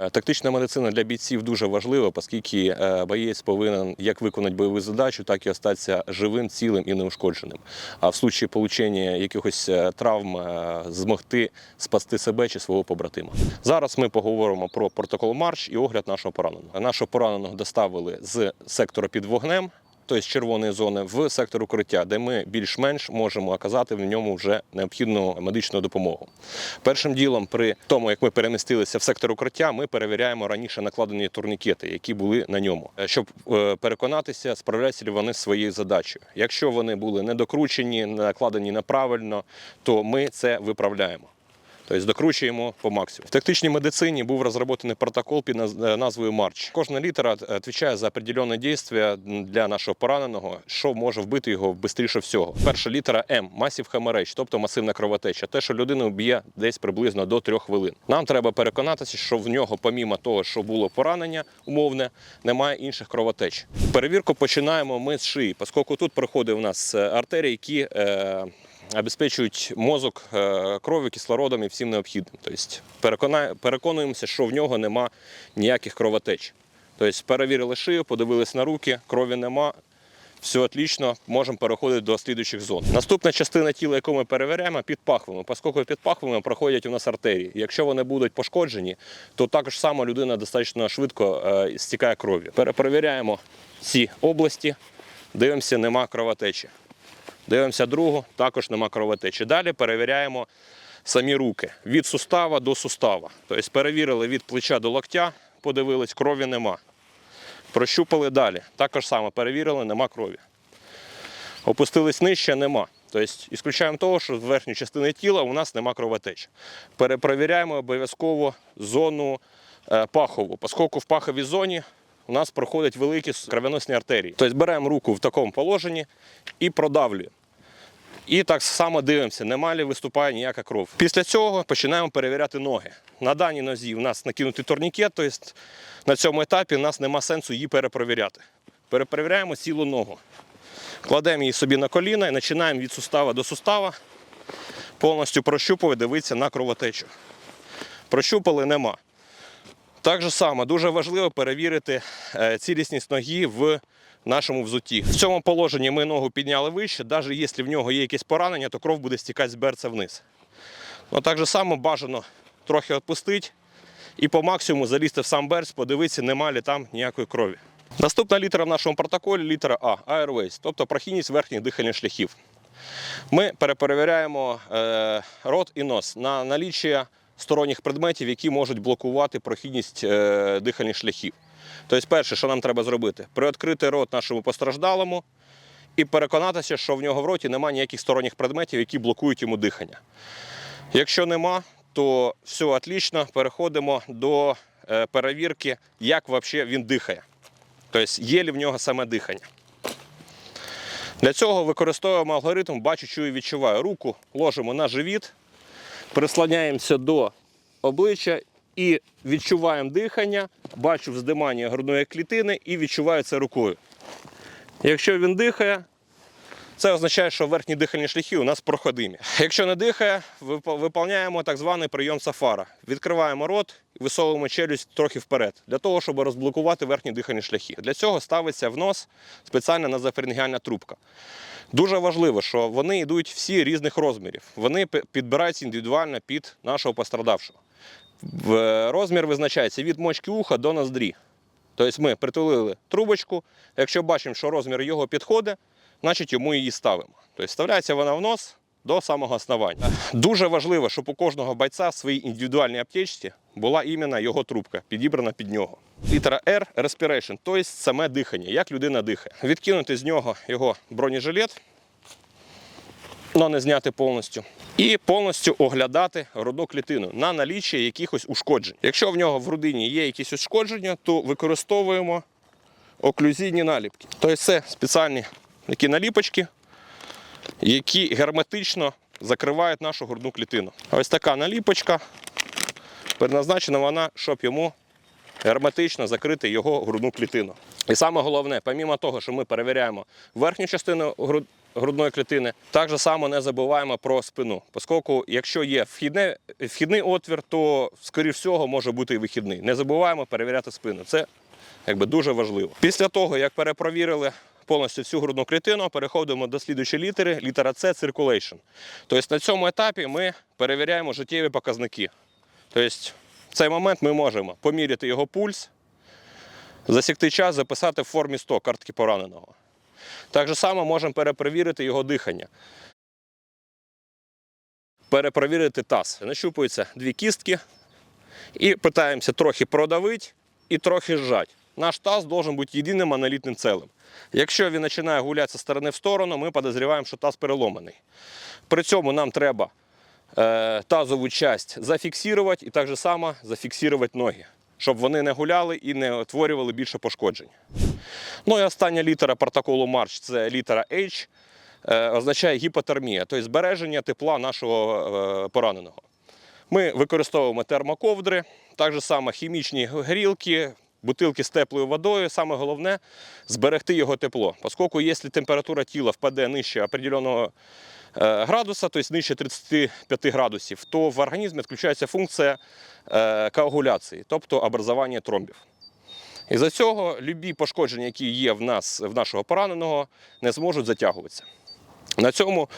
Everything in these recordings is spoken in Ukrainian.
Е, Тактична медицина для бійців дуже важлива, оскільки е, боєць повинен як виконати бойову задачу, так і остатися живим, цілим і неушкодженим. А в случаї получення якихось е, травм змогти спасти себе чи свого побратима. Зараз ми поговоримо про протокол марш і огляд нашого пораненого. Нашого пораненого доставили з сектора під вогнем. Тобто з червоної зони в сектор укриття, де ми більш-менш можемо оказати в ньому вже необхідну медичну допомогу. Першим ділом, при тому, як ми перемістилися в сектор укриття, ми перевіряємо раніше накладені турнікети, які були на ньому, е, щоб е, переконатися, справляються ли вони своєю задачею. Якщо вони були недокручені, накладені неправильно, то ми це виправляємо. Тобто докручуємо по максимуму. В тактичній медицині був розроблений протокол під е, назвою Марч. Кожна літера відповідає за определенне дійство для нашого пораненого, що може вбити його швидше всього. Перша літера М масів хеморейдж, тобто масивна кровотеча. Те, що людину б'є десь приблизно до трьох хвилин. Нам треба переконатися, що в нього, помімо того, що було поранення умовне, немає інших кровотеч. Перевірку починаємо ми з шиї, оскільки тут проходить у нас е, артерії, які е, обезпечують мозок е, кров'ю, кислородом і всім необхідним. Тобто переконуємося, що в нього нема ніяких кровотеч. Тобто перевірили шию, подивились на руки, крові нема. Все отлично, можемо переходити до слідуючих зон. Наступна частина тіла, яку ми перевіряємо, під пахвами. Оскільки під пахвами проходять у нас артерії. Якщо вони будуть пошкоджені, то також само людина достатньо швидко е, стікає кров'ю. Перепровіряємо ці області, дивимося, нема кровотечі. Дивимося другу, також нема кровотечі. Далі перевіряємо самі руки від сустава до сустава. Тобто перевірили від плеча до локтя, подивились, крові нема. Прощупали далі. Також саме перевірили, нема крові. Опустились нижче, нема. Тобто, ісключаємо того, що з верхньої частини тіла у нас нема кровотечі. Перепровіряємо обов'язково зону е, пахову, оскільки в паховій зоні у нас проходять великі кровоносні артерії. Тобто беремо руку в такому положенні і продавлюємо. І так само дивимося, нема ли виступає ніяка кров. Після цього починаємо перевіряти ноги. На даній нозі у нас накинутий турнікет, тобто на цьому етапі у нас нема сенсу її перепровіряти. Перепровіряємо цілу ногу. Кладемо її собі на коліна і починаємо від сустава до сустава повністю прощупувати, дивитися на кровотечу. Прощупали нема. Так само дуже важливо перевірити е, цілісність ноги в нашому взутті. В цьому положенні ми ногу підняли вище, навіть якщо в нього є якесь поранення, то кров буде стікати з берця вниз. Ну, так же само бажано трохи відпустити і по максимуму залізти в сам берц, подивитися, нема ли там ніякої крові. Наступна літера в нашому протоколі літера А Airways, тобто прохідність верхніх дихальних шляхів. Ми переперевіряємо е, рот і нос на наліччя сторонніх предметів, які можуть блокувати прохідність е, дихальних шляхів. Тобто, перше, що нам треба зробити, приоткрити рот нашому постраждалому і переконатися, що в нього в роті немає ніяких сторонніх предметів, які блокують йому дихання. Якщо нема, то все отлично, переходимо до е, перевірки, як взагалі він дихає. Тобто, є ли в нього саме дихання. Для цього використовуємо алгоритм бачу, чую, відчуваю. Руку ложимо на живіт, прислоняємося до обличчя і відчуваємо дихання, бачу вздимання грудної клітини і відчуваю це рукою. Якщо він дихає, це означає, що верхні дихальні шляхи у нас проходимі. Якщо не дихає, вип- виповняємо так званий прийом сафара. Відкриваємо рот і висовуємо челюсть трохи вперед, для того, щоб розблокувати верхні дихальні шляхи. Для цього ставиться в нос спеціальна назофарингеальна трубка. Дуже важливо, що вони йдуть всі різних розмірів. Вони підбираються індивідуально під нашого пострадавшого. В- Розмір визначається від мочки уха до ноздрі. Тобто ми притулили трубочку, якщо бачимо, що розмір його підходить, значить йому її ставимо. Тобто вставляється вона в нос до самого основання. Дуже важливо, щоб у кожного бойця в своїй індивідуальній аптечці була іменно його трубка, підібрана під нього. Літера R – respiration, тобто саме дихання, як людина дихає. Відкинути з нього його бронежилет, але не зняти повністю. І повністю оглядати грудну клітину на наліччя якихось ушкоджень. Якщо в нього в грудині є якісь ушкодження, то використовуємо оклюзійні наліпки. Тобто це спеціальні такі наліпочки, які герметично закривають нашу грудну клітину. Ось така наліпочка. Предназначена вона, щоб йому герметично закрити його грудну клітину. І саме головне, помімо того, що ми перевіряємо верхню частину грудної клітини. Так же само не забуваємо про спину, оскільки якщо є вхідне, вхідний отвір, то, скоріш всього, може бути і вихідний. Не забуваємо перевіряти спину. Це якби дуже важливо. Після того, як перепровірили повністю всю грудну клітину, переходимо до слідуючої літери. Літера С circulation. Тобто на цьому етапі ми перевіряємо життєві показники. Тобто в цей момент ми можемо поміряти його пульс, засікти час, записати в формі 100 картки пораненого. Так же само можемо перепровірити його дихання. Перепровірити таз. Нащупуються дві кістки і питаємося трохи продавити і трохи зжати. Наш таз должен бути єдиним монолітним целим. Якщо він починає гуляти зі сторони в сторону, ми підозріваємо, що таз переломаний. При цьому нам треба е, тазову часть зафіксувати і так само зафіксувати ноги, щоб вони не гуляли і не утворювали більше пошкоджень. Ну і остання літера протоколу Марш це літера H, е, означає гіпотермія, тобто збереження тепла нашого е, пораненого. Ми використовуємо термоковдри, так само хімічні грілки, бутилки з теплою водою. Саме головне зберегти його тепло. Оскільки, якщо температура тіла впаде нижче определеного е, градуса, тобто нижче 35 градусів, то в організмі відключається функція коагуляції, тобто образування тромбів. І за цього любі пошкодження, які є в нас, в нашого пораненого, не зможуть затягуватися. На цьому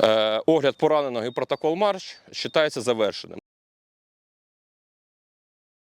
е, огляд пораненого і протокол марш вважається завершеним.